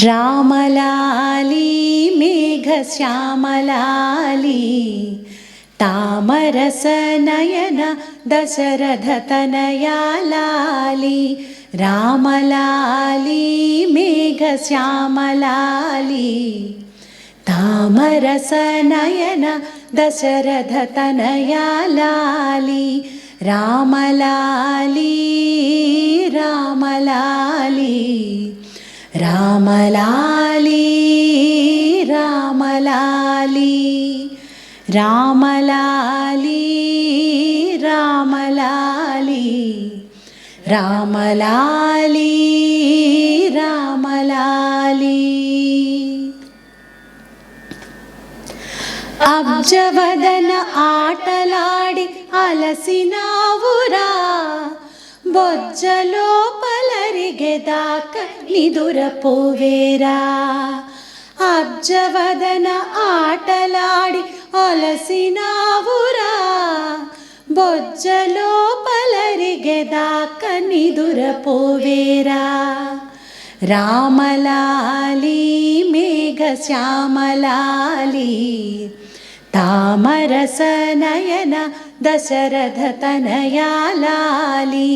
रामलाली मेघश्यामलाली तामरसनयन दशरथ तनयाली रामलाली मेघश्यामलाली तामरसनयन धामरसनयना लाली रामलाली రామలాలి రామలాలి రామలాలి రామలాలి రామలాలి రామలాలి. అబ్జవదన ఆటలాడి అలసినా ಬೊಜ್ಜಲೋಪಲರಿಗೆದಾಕ ನಿದುರಪುವೇರಾ ಅಬ್ಜವದನ ಆಟಲಾಡಿ ಒಲಸಿನಾವುರಾ బొజ్జలోపలరిగెదాక నిదురపోవేరా రామలాలి మేఘ శ్యామలాలి తామరసనయన దశరథ తనయాలాలి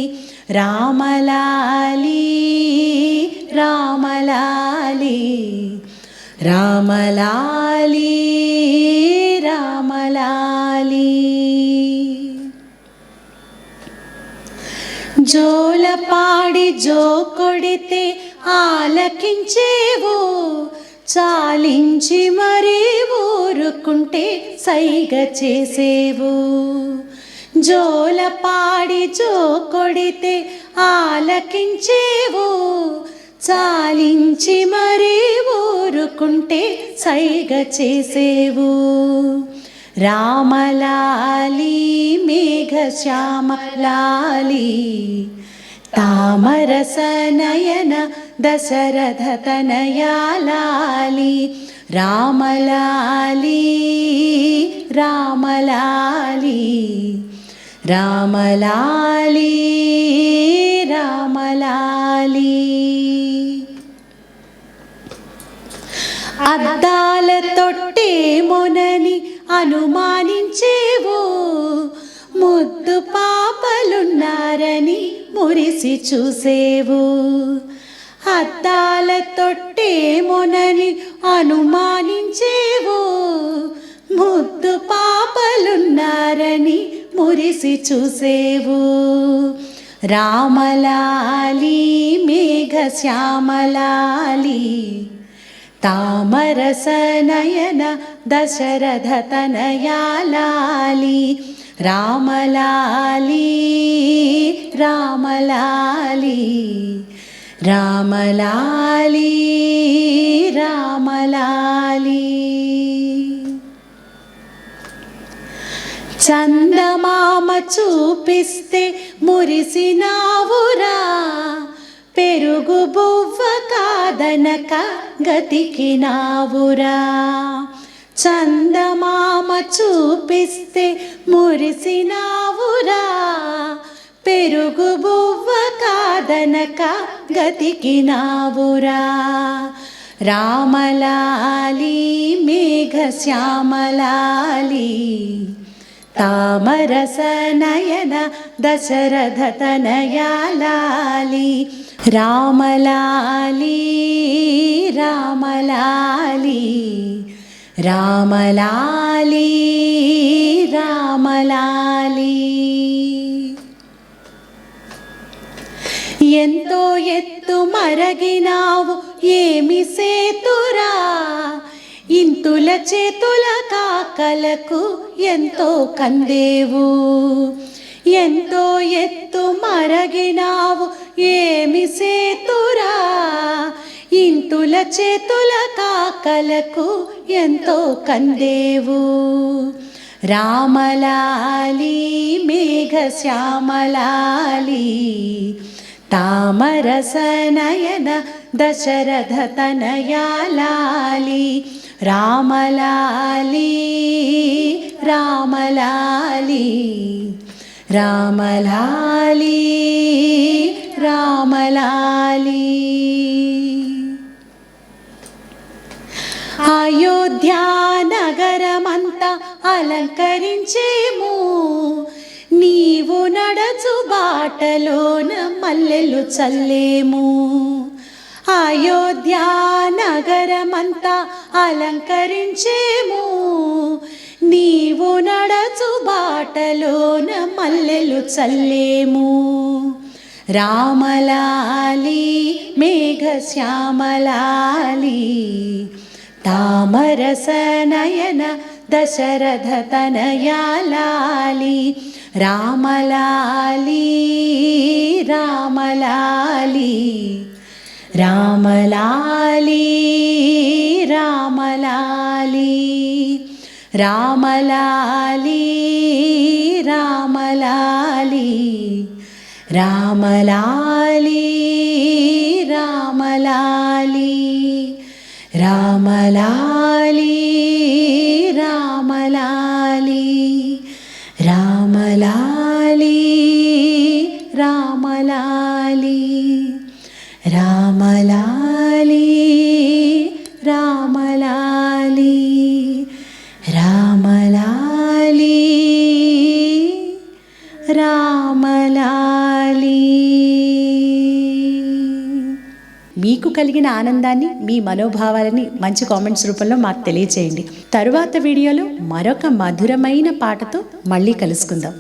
రామలాలి రామలాలి రామలాలి రామలాలి జోలపాడి జో కొడితే ఆలకించేవు చాలించి మరీ ఊరుకుంటే సైగ చేసేవు. జోలపాడి జో కొడితే ఆలకించేవు. చాలించి మరీ ఊరుకుంటే సైగ చేసేవు. రామలాలి మేఘశ్యామలాలి తామరసనయన దశరథ తనయాలాలి రామలాలి రామలాలి రామలాలి రామలాలి. అద్దాల తొట్టే మొనని అనుమానించేవు ముద్దు పాపలున్నారని మురిసి చూసేవు. అద్దాల తొట్టే మొనని అనుమానించేవు. ముద్దు పాపలున్నారని మురిసి చూసేవు. రామలాలి మేఘశ్యామలాలి తామరసనయన దశరథ తనయాలాలి. రామలాలి రామలాలి రామలాలి రామలాలి. చందమామ చూపిస్తే మురిసినావురా పెరుగు బువ్వ కాదనక గతికి నావురా చందమామ చూపిస్తే మురిసినావురా పెరుగు బువ్వ సాధనక గతికి నావురా. రామలాలి మేఘశ్యామలాలి. తామరసనయన దశరథ తనయాలాలి రామలాలి రామలాలి. రామలాలి రామలాలి. ఎంతో ఎత్తు మరగినావు ఏమి సేతురా ఇంతుల చేతుల కాకలకు ఎంతో కందేవు ఎంతో ఎత్తు మరగినావు ఏమి సేతురా ఇంతుల చేతుల కాకలకు ఎంతో కందేవు రామలాలి మేఘశ్యామలాలి తామరసనయన దశరథ తనయాలి రామలాలి రామలాలి రామలాలి రామలాలి అయోధ్యా నగరమంతా అలంకరించేము నీవు నడచు బాటలోన మల్లెలు చల్లేము. అయోధ్య నగరమంతా అలంకరించేము. నీవు నడచు బాటలోన మల్లెలు చల్లేము. రామలాలి మేఘశ్యామలాలి తామరసనయన దశరథ తనయాలాలి రామలాలి రామలాలి రామలాలి రామలాలి రామలాలి రామలాలి రామలాలి రామలాలి రామలాలి మీకు కలిగిన ఆనందాన్ని మీ మనోభావాలని మంచి కామెంట్స్ రూపంలో మాకు తెలియచేయండి. తరువాత వీడియోలో మరొక మధురమైన పాటతో మళ్ళీ కలుసుకుందాం.